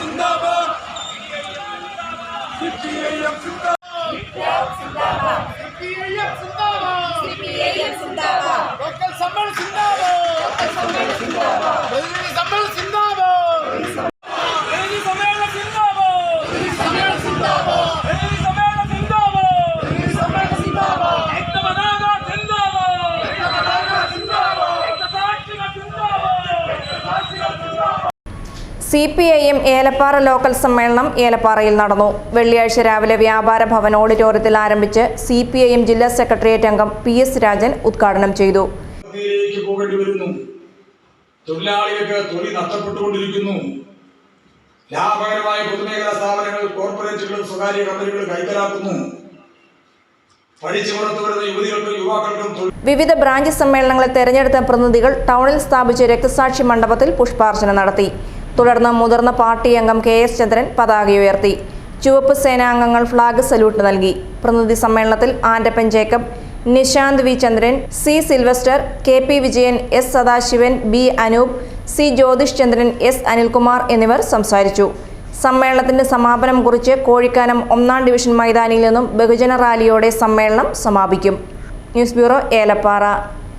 Zindabad! CPAM Zindabad! C P I M Elappara local സമ്മേളനം ഏലപ്പാറയിൽ നടന്നു. വെള്ളിയാഴ്ച രാവിലെ വ്യാപാര ഭവൻ ഓഡിറ്റോറിയത്തിൽ ആരംഭിച്ച് സി പി ഐ എം ജില്ലാ സെക്രട്ടേറിയറ്റ് അംഗം പി എസ് രാജൻ ഉദ്ഘാടനം ചെയ്തു. യിലേക്ക് പോകേണ്ടി വരുന്നു. തൊഴിലാളികൾക്ക് തൊഴിൽ നഷ്ടപ്പെട്ടുകൊണ്ടിരിക്കുന്നു. ലാഭകരമായ പൊതുമേഖലാ സ്ഥാപനങ്ങൾ കോർപ്പറേറ്റുകളും സ്വകാര്യ കമ്പനികളും കൈക്കലാക്കുന്നു വിവിധ ബ്രാഞ്ച് സമ്മേളനങ്ങളെ തെരഞ്ഞെടുത്ത പ്രതിനിധികൾ ടൗണിൽ സ്ഥാപിച്ച രക്തസാക്ഷി മണ്ഡപത്തിൽ പുഷ്പാർച്ചന നടത്തി. തുടർന്ന് മുതിർന്ന പാർട്ടി അംഗം കെ എസ് ചന്ദ്രൻ പതാക ഉയർത്തി. ചുവപ്പ് സേനാംഗങ്ങൾ ഫ്ളാഗ് സല്യൂട്ട് നൽകി. പ്രതിനിധി സമ്മേളനത്തിൽ Andappan Jacob Nishanth V Chandran C Sylvester K P Vijayan S Sadasivan B Anoop C Jyothish Chandran S Anilkumar എന്നിവർ സംസാരിച്ചു. സമ്മേളനത്തിന്റെ സമാപനം കുറിച്ച് കോഴിക്കാനം ഒന്നാം ഡിവിഷൻ മൈതാനിയിൽ നിന്നും ബഹുജന റാലിയോടെ സമ്മേളനം സമാപിക്കും. News bureau Elappara.